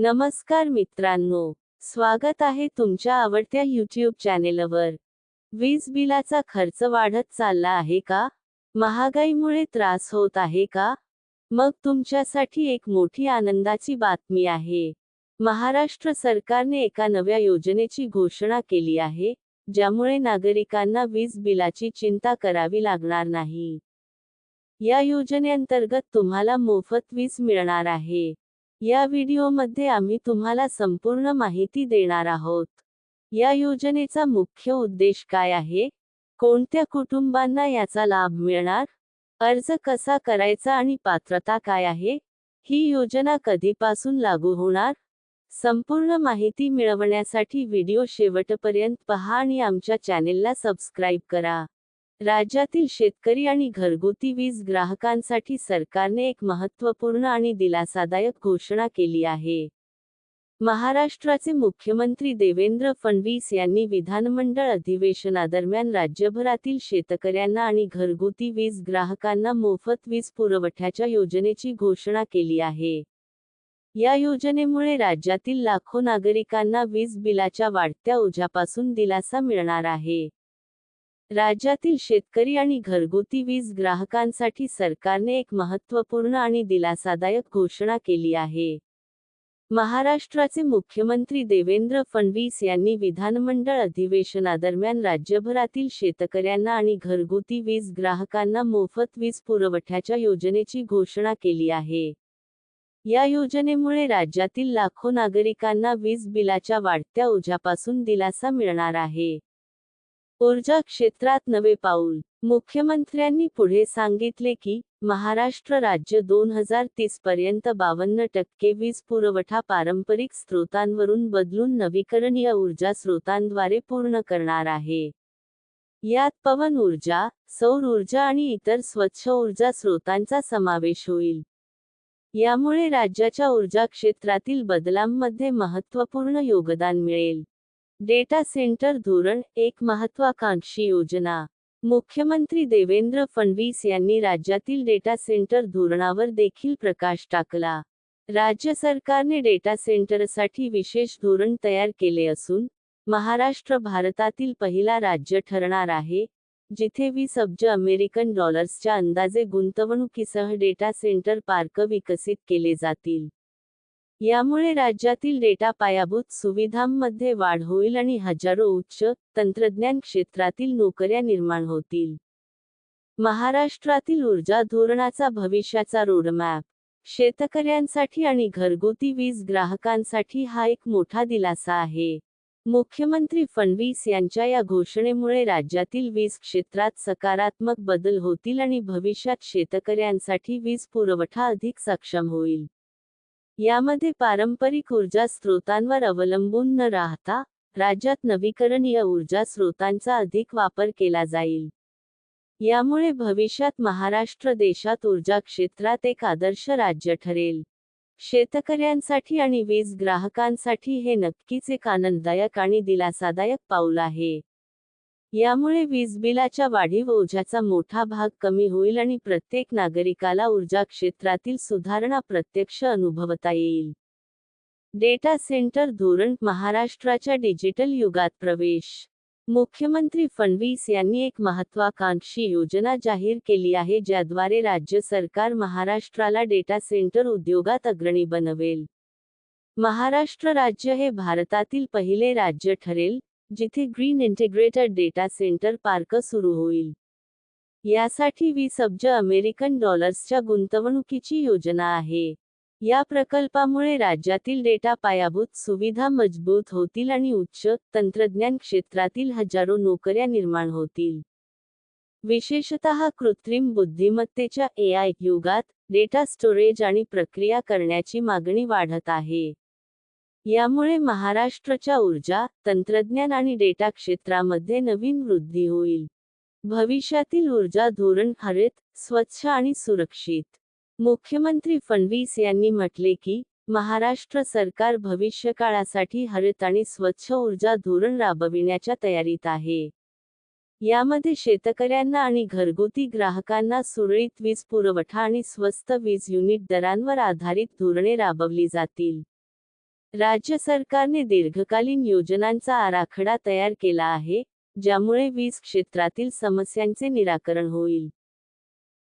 नमस्कार मित्रांनो स्वागत आहे तुमच्या आवडत्या यूट्यूब चॅनेलवर वीज बिलाचा खर्च वाढत चालला आहे का? महागाईमुळे त्रास होत आहे का? मग तुमच्यासाठी एक मोठी आनंदाची बातमी आहे. महाराष्ट्र सरकारने एका नव्या योजनेची घोषणा केली आहे ज्यामुळे नागरिकांना वीज बिलाची चिंता करावी लागणार नाही. या योजनेअंतर्गत तुम्हाला मोफत वीज मिळणार आहे. या व्हिडिओमध्ये आम्ही तुम्हाला संपूर्ण माहिती देणार आहोत. या योजनेचा मुख्य उद्देश काय आहे? कोणत्या कुटुंबांना याचा लाभ मिळणार? अर्ज कसा करायचा आणि पात्रता काय आहे? ही योजना कधीपासून लागू होणार? संपूर्ण माहिती मिळवण्यासाठी व्हिडिओ शेवटपर्यंत पहा आणि आमच्या चॅनेलला सबस्क्राईब करा. राज्यातील शेतकरी आणि घरगुती वीज ग्राहकांसाठी सरकारने एक महत्त्वपूर्ण आणि दिलासादायक घोषणा केली आहे. महाराष्ट्राचे मुख्यमंत्री देवेंद्र फडणवीस यांनी विधानमंडळ अधिवेशनादरम्यान राज्यभरातील शेतकऱ्यांना आणि घरगुती वीज ग्राहकांना मोफत वीज पुरवठ्याच्या योजनेची घोषणा केली आहे. या योजनेमुळे राज्यातील लाखो नागरिकांना वीज बिलाच्या वाढत्या ओझ्यापासून दिलासा मिळणार आहे. राज्यातील शेतकरी आणि घरगुती वीज ग्राहकांसाठी सरकारने एक महत्त्वपूर्ण आणि दिलासादायक घोषणा केली आहे. महाराष्ट्राचे मुख्यमंत्री देवेंद्र फडणवीस यांनी विधानमंडळ अधिवेशनादरम्यान राज्यभरातील शेतकऱ्यांना आणि घरगुती वीज ग्राहकांना मोफत वीज पुरवठ्याच्या योजनेची घोषणा केली आहे. या योजनेमुळे राज्यातील लाखो नागरिकांना वीज बिलाच्या वाढत्या ओझ्यापासून दिलासा मिळणार आहे. ऊर्जा क्षेत्रात नवे पाऊल. मुख्यमंत्र्यांनी पुढे सांगितले की महाराष्ट्र राज्य दोन हजार तीस पर्यंत बावन्न टक्के वीज पुरवठा पारंपरिक स्रोतांवरून बदलून नवीकरणीय ऊर्जा स्रोतांद्वारे पूर्ण करणार आहे. यात पवन ऊर्जा सौर ऊर्जा आणि इतर स्वच्छ ऊर्जा स्रोतांचा समावेश होईल. यामुळे राज्याच्या ऊर्जा क्षेत्रातील बदलांमध्ये महत्त्वपूर्ण योगदान मिळेल. डेटा सेंटर धोरण एक महत्वाकांक्षी योजना. मुख्यमंत्री देवेंद्र फडणवीस यांनी राज्यातील डेटा सेंटर धोरणावर देखील प्रकाश टाकला. राज्य सरकारने डेटा सेंटरसाठी विशेष धोरण तयार केले असून महाराष्ट्र भारतातील पहिला राज्य ठरणार आहे जिथे वीस अब्ज अमेरिकन डॉलर्सच्या अंदाजे गुंतवणुकीसह डेटा सेंटर पार्क विकसित केले जातील. यामुळे राज्यातील डेटा पायाभूत सुविधांमध्ये वाढ होईल आणि हजारो उच्च तंत्रज्ञान क्षेत्रातील नोकऱ्या निर्माण होतील. महाराष्ट्रातील ऊर्जा धोरणाचा भविष्याचा रोडमॅप शेतकऱ्यांसाठी आणि घरगुती वीज ग्राहकांसाठी हा एक मोठा दिलासा आहे. मुख्यमंत्री फडणवीस यांच्या या घोषणेमुळे राज्यातील वीज क्षेत्रात सकारात्मक बदल होतील आणि भविष्यात शेतकऱ्यांसाठी वीज पुरवठा अधिक सक्षम होईल. यामध्ये पारंपरिक ऊर्जा स्रोतांवर अवलंबून न राहता राज्यात नवीकरणीय ऊर्जा स्रोतांचा अधिक वापर केला जाईल. यामुळे भविष्यात महाराष्ट्र देशात ऊर्जा क्षेत्रात एक आदर्श राज्य ठरेल. शेतकऱ्यांसाठी आणि वीज ग्राहकांसाठी हे नक्कीच एक आनंददायक आणि दिलासादायक पाऊल आहे. यामुळे वीज बिलाच्या वाढीव ओझ्याचा मोठा भाग कमी होईल आणि प्रत्येक नागरिकाला ऊर्जा क्षेत्रातील सुधारणा प्रत्यक्ष अनुभवता येईल. डेटा सेंटर धोरण महाराष्ट्राच्या डिजिटल युगात प्रवेश. मुख्यमंत्री फडणवीस यांनी एक महत्वाकांक्षी योजना जाहीर केली आहे ज्याद्वारे राज्य सरकार महाराष्ट्राला डेटा सेंटर उद्योगात अग्रणी बनवेल. महाराष्ट्र राज्य हे भारतातील पहिले राज्य ठरेल जिथे green integrated data center park सुरू होईल. यासाठी वीस अब्ज अमेरिकन डॉलर्सच्या गुंतवणुकीची योजना आहे. या प्रकल्पामुळे राज्यातील डेटा पायाभूत सुविधा मजबूत होतील आणि उच्च तंत्रज्ञान क्षेत्रातील हजारो नोकऱ्या निर्माण होतील. विशेषतः कृत्रिम बुद्धिमत्तेच्या ए आय युगात डेटा स्टोरेज आणि प्रक्रिया करण्याची मागणी वाढत आहे. यामुळे महाराष्ट्राच्या ऊर्जा तंत्रज्ञान आणि डेटा क्षेत्रामध्ये नवीन वृद्धी होईल. भविष्यातील ऊर्जा धोरण हरित स्वच्छ आणि सुरक्षित. मुख्यमंत्री फडणवीस यांनी म्हटले की महाराष्ट्र सरकार भविष्यकाळासाठी हरित आणि स्वच्छ ऊर्जा धोरण राबविण्याच्या तयारीत आहे. यामध्ये शेतकऱ्यांना आणि घरगुती ग्राहकांना सुरळीत वीज पुरवठा आणि स्वस्त वीज युनिट दरांवर आधारित धोरणे राबवली जातील. राज्य सरकारने दीर्घकालीन योजनांचा आराखडा तयार केला आहे ज्यामुळे वीज क्षेत्रातील समस्यांचे निराकरण होईल.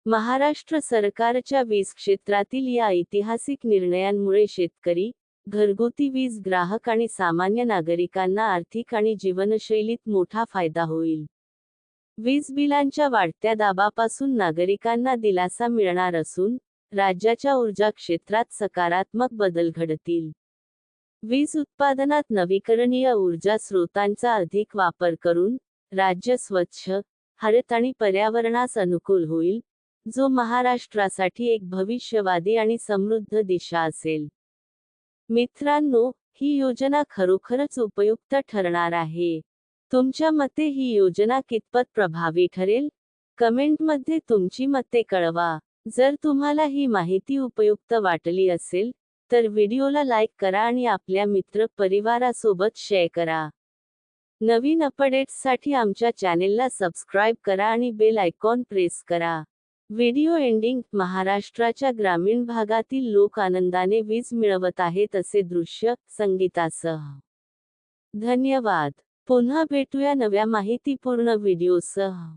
महाराष्ट्र सरकारच्या वीज क्षेत्रातील या ऐतिहासिक निर्णयांमुळे शेतकरी घरगुती वीज ग्राहक आणि सामान्य नागरिकांना आर्थिक आणि जीवनशैलीत मोठा फायदा होईल. वीज बिलांच्या वाढत्या दाबापासून नागरिकांना दिलासा मिळणार असून राज्याच्या ऊर्जा क्षेत्रात सकारात्मक बदल घडतील. वीज उत्पादनात नवीकरणीय ऊर्जा स्रोतांचा अधिक वापर करून राज्य स्वच्छ हरित आणि पर्यावरणास अनुकूल होईल जो महाराष्ट्रासाठी एक भविष्यवादी आणि समृद्ध दिशा असेल. मित्रांनो ही योजना खरोखरच उपयुक्त ठरणार आहे. तुमच्या मते ही योजना कितपत प्रभावी ठरेल? कमेंटमध्ये तुमची मते कळवा. जर तुम्हाला ही माहिती उपयुक्त वाटली असेल तर व्हिडिओला लाईक करा आणि आपल्या मित्र परिवारासोबत शेअर करा. नवीन अपडेट्ससाठी आमच्या चॅनेलला सबस्क्राईब करा आणि बेल आयकॉन प्रेस करा. व्हिडिओ एंडिंग महाराष्ट्राच्या ग्रामीण भागातील लोक आनंदाने वीज मिळवत आहेत असे दृश्य संगीतासह. धन्यवाद. पुन्हा भेटूया नव्या माहितीपूर्ण व्हिडिओसह.